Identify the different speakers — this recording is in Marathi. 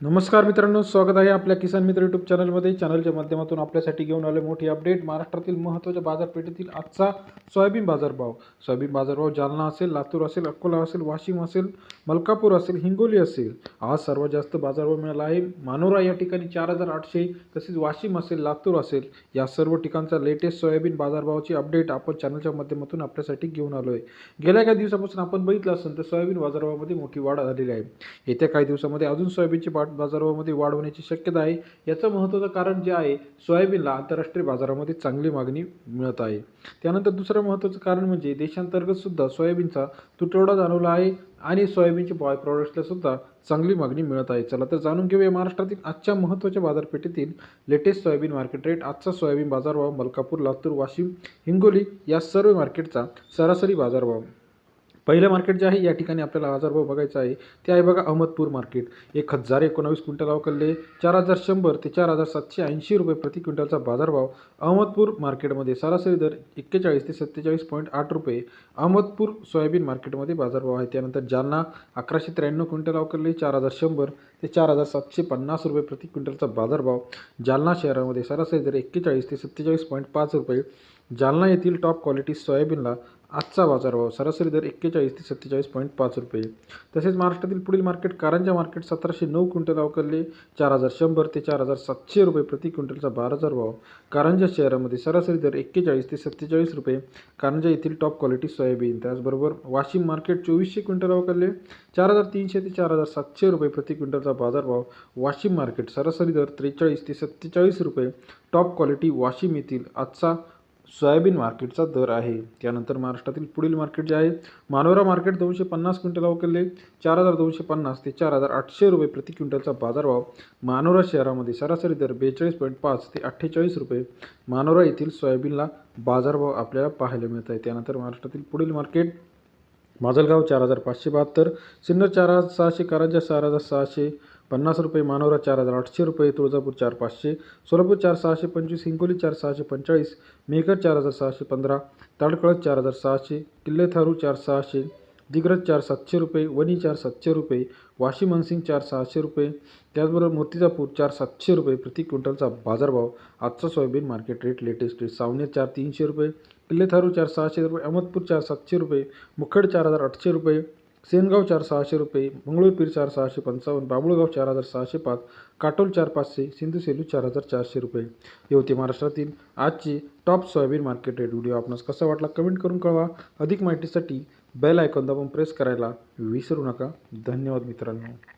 Speaker 1: नमस्कार मित्रांनो स्वागत आहे आपल्या किसान मित्र यूट्यूब चॅनलमध्ये चॅनलच्या माध्यमातून आपल्यासाठी घेऊन आले मोठी अपडेट महाराष्ट्रातील महत्त्वाच्या बाजारपेठेतील आजचा सोयाबीन बाजारभाव. सोयाबीन बाजारभाव जालना असेल लातूर असेल अकोला असेल वाशिम असेल मलकापूर असेल हिंगोली असेल. आज सर्वात जास्त बाजारभाव मिळाला आहे मानोरा या ठिकाणी चार हजार आठशे तसेच वाशिम असेल लातूर असेल. या सर्व ठिकाणचा लेटेस्ट सोयाबीन बाजारभावाची अपडेट आपण चॅनलच्या माध्यमातून आपल्यासाठी घेऊन आलो आहे गेल्या काही दिवसापासून आपण बघितलं असेल तर सोयाबीन बाजारभावामध्ये मोठी वाढ झालेली आहे. येत्या काही दिवसामध्ये अजून सोयाबीनची वाढ बाट बाजारामध्ये वाढ होण्याची शक्यता आहे. याचं महत्त्वाचं कारण जे आहे सोयाबीनला आंतरराष्ट्रीय बाजारामध्ये चांगली मागणी मिळत आहे. त्यानंतर दुसरं महत्त्वाचं कारण म्हणजे देशांतर्गतसुद्धा सोयाबीनचा तुटवडा जाणवला आहे आणि सोयाबीनचे बाय प्रॉडक्ट्सलासुद्धा चांगली मागणी मिळत आहे. चला तर जाणून घेऊया महाराष्ट्रातील आजच्या महत्त्वाच्या बाजारपेठेतील लेटेस्ट सोयाबीन मार्केट रेट आजचा सोयाबीन बाजारभाव मलकापूर लातूर वाशिम हिंगोली या सर्व मार्केटचा सरासरी बाजारभाव. पहिलं मार्केट जे आहे या ठिकाणी आपल्याला बाजारभाव बघायचा आहे. ते आहे बघा अहमदपूर मार्केट. एक हजार एकोणावीस क्विंटल अवकलले चार हजार शंभर ते चार हजार सातशे ऐंशी रुपये प्रति क्विंटलचा बाजारभाव अहमदपूर मार्केटमध्ये सरासरी दर एक्केचाळीस ते सत्तेचाळीस पॉईंट आठ रुपये. अहमदपूर सोयाबीन मार्केटमध्ये बाजारभाव आहे. त्यानंतर जालना अकराशे त्र्याण्णव क्विंटल अवकलले चार हजार शंभर ते चार हजार सातशे पन्नास रुपये प्रति क्विंटलचा बाजारभाव जालना शहरामध्ये सरासरी दर एक्केचाळीस ते सत्तेचाळीस पॉईंट पाच रुपये. जालना येथील टॉप क्वालिटी सोयाबीनला आजचा बाजारभाव सरासरी दर एक्केचाळीस ते सत्तेचाळीस पॉईंट पाच रुपये. तसेच महाराष्ट्रातील पुढील मार्केट कारंजा मार्केट सतराशे नऊ क्विंटल अवकलले चार हजार शंभर ते चार हजार सातशे रुपये प्रति क्विंटलचा बाजारभाव कारंजा शहरामध्ये सरासरी दर एक्केचाळीस ते सत्तेचाळीस रुपये. कारंजा येथील टॉप क्वालिटी सोयाबीन. त्याचबरोबर वाशिम मार्केट चोवीसशे क्विंटल अवकलले चार हजार तीनशे ते चार हजार सातशे रुपये प्रति क्विंटलचा बाजारभाव वाशिम मार्केट सरासरी दर त्रेचाळीस ते सत्तेचाळीस रुपये. टॉप क्वालिटी वाशिम येथील आजचा सोयाबीन मार्केटचा दर आहे. त्यानंतर महाराष्ट्रातील पुढील मार्केट जे आहे मानोरा मार्केट दोनशे पन्नास क्विंटल अवकलले चार हजार दोनशे पन्नास ते चार हजार आठशे रुपये प्रति क्विंटलचा बाजारभाव मानोरा शहरामध्ये सरासरी दर बेचाळीस पॉईंट पाच ते अठ्ठेचाळीस रुपये मानोरा येथील सोयाबीनला बाजारभाव आपल्याला पाहायला मिळत आहे. त्यानंतर महाराष्ट्रातील पुढील मार्केट माजलगाव चार हजार पाचशे बहात्तर सिन्नर चार हजार सहाशे कारंजा चार हजार सहाशे पन्नास रुपये मानोरा चार हजार आठशे रुपये तुळजापूर चार पाचशे सोलापूर चार सहाशे पंचवीस हिंगोली चार सहाशे पंचेचाळीस मेहकर चार हजार सहाशे पंधरा ताडकळत चार हजार सहाशे किल्लेथारू चार सहाशे दिग्रज चार सातशे रुपये वणी चार सातशे रुपये वाशी मनसिंग चार सहाशे रुपये त्याचबरोबर मूर्तिजापूर चार सातशे रुपये प्रति क्विंटलचा बाजारभाव. आजचा soybean market rate latest rate Savner चार तीनशे रुपये किल्लेथारू चार सहाशे रुपये अहमदपूर चार सातशे रुपये मुखेड चार हजार आठशे रुपये सेनगाव चार सहाशे रुपये मंगळूरपीर चार सहाशे पंचावन्न बाबुळगाव चार हजार सहाशे पाच काटोल चार पाचशे सिंधू सेलू चार हजार चारशे रुपये. येवती महाराष्ट्रातील आजची top soybean market rate video आपणास कसा वाटला कमेंट करून कळवा. अधिक माहितीसाठी बेल आयकॉन दाबून प्रेस करायला विसरू नका. धन्यवाद मित्रांनो.